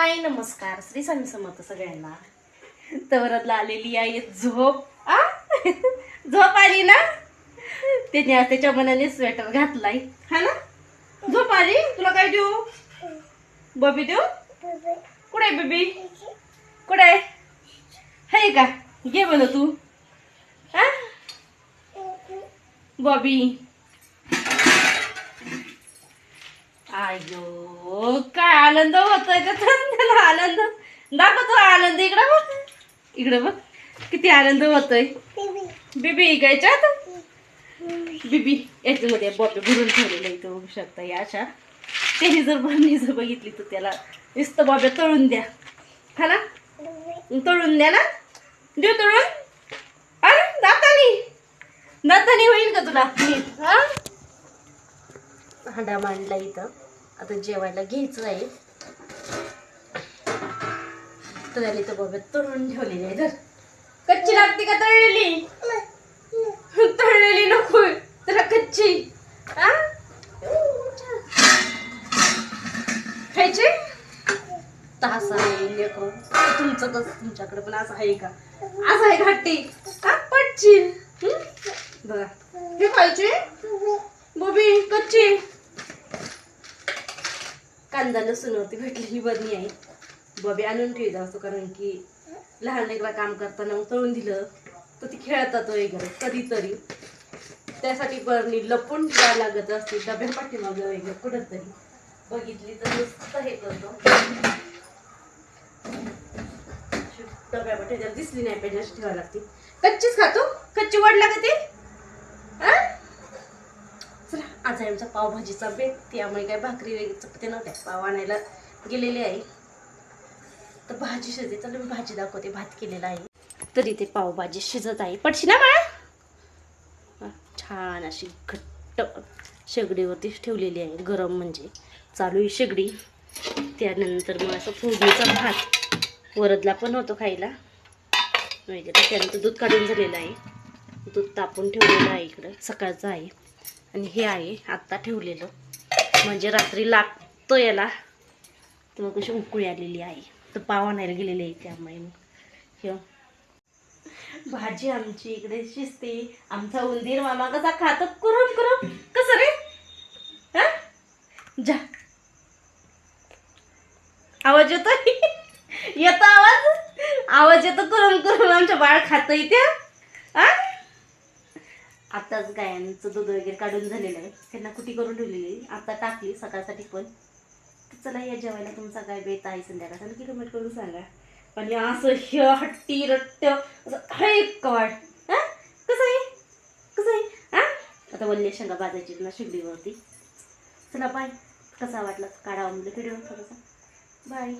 हाय नमस्कार. श्री स्वामी समर्थ सगळ्यांना. तवरातला आलेली आहे झोप. आ? झोप आली ना? त्याने आज त्याच्या मनाने स्वेटर घातलाय. हा ना? झोप आली? तुला काय देऊ? बबी देऊ? कुठे आहे बेबी? कुठे आहे? हाय का? घे बोल तू. हा बॉबी. अयो काय आनंद होतोय का त्याला आनंद. दाखव तो आनंद इकडं बघ. इकडं बघ. किती आनंद होतोय. बिबी इकायच्यात बिबी याच्यामध्ये बॉपे भरून ठेवलेलं इथं बघू शकता या अशा. त्याने जर बनली जर बघितली तर त्याला नुसतं बॉबे तळून द्या. हा ना? तळून द्या ना? देऊ तळून. अरे दातानी दातानी होईल का तुला? हा? हांडा मांडला इथं. आता जेवायला घ्यायचं आहे. तर त्याला इथं बघत तळून ठेवलेली आहे तर कच्ची लागते का तळलेली? तळलेली नको तर कच्ची. हा खायची? तास आहे लेकरू. तुमचं कसं तुमच्याकडे पण असं आहे का? असं आहे घाटी का पटची बघा हे खायची? बबी कच्ची. कांदा लसूणवरती भेटलेली बरणी आहे बबी आणून ठेवत असतो कारण की लहान लेकरा काम करताना मग तळून दिलं तर ती खेळतात वगैरे कधीतरी. त्यासाठी बरणी लपून ठेवा लागत असते डब्या पाठीमागं वगैरे कुठं तरी बघितली तर नुसतं हे करतो. डब्या दिसली नाही पाहिजे अशी ठेवावी लागते. कच्चीच खातो? कच्ची वाढ का ते आज आहे आमचा पावभाजीचा बेत त्यामुळे काय भाकरी वगैरे चपाती नव्हत्या पाव आणायला गेलेले आहे. तर भाजी शिजते चालू मी भाजी दाखवते भात केलेला आहे. तरी ते पावभाजी शिजत आहे. पडशी ना मला छान अशी घट्ट शेगडीवरतीच ठेवलेली आहे गरम म्हणजे. चालू आहे शेगडी. त्यानंतर मग असं फोडणीचा भात वरदला पण होतो खायला. म्हणजे वगैरे त्यानंतर दूध काढून झालेलं आहे. दूध तापून ठेवलेलं आहे इकडं सकाळचं आहे. आणि हे आहे आत्ता ठेवलेलं. म्हणजे रात्री लागतो याला. तर मग कशी उकळी आलेली आहे. तर पाव आणायला गेलेले आहे त्यामुळे मग. हे. भाजी आमची इकडे शिजते. आमचा उंदीर मामा कसा खातो? करून करून कसं रे? हा? जा. आवाज येतो येतो आवाज? आवाज येतो कुरम करून आमच्या बाळ खातं इथे. हा? आताच गायांचं दूध वगैरे काढून झालेलं आहे. त्यांना कुटी करून ठेवलेली आता टाकली सकाळसाठी पण. चला या जेवायला तुमचा काय बेत आहे संध्याकाळचा. नक्की कमेंट करून सांगा. पण या असं ह्य हट्टी रट्ट असं हळे कवाड कसं आहे? कसं आहे? हां? आता वल्ले शेंगा बाजायची ना शिगडीवरती. चला बाय कसा वाटला? काढा म्हणजे व्हिडिओ थोडासा. बाय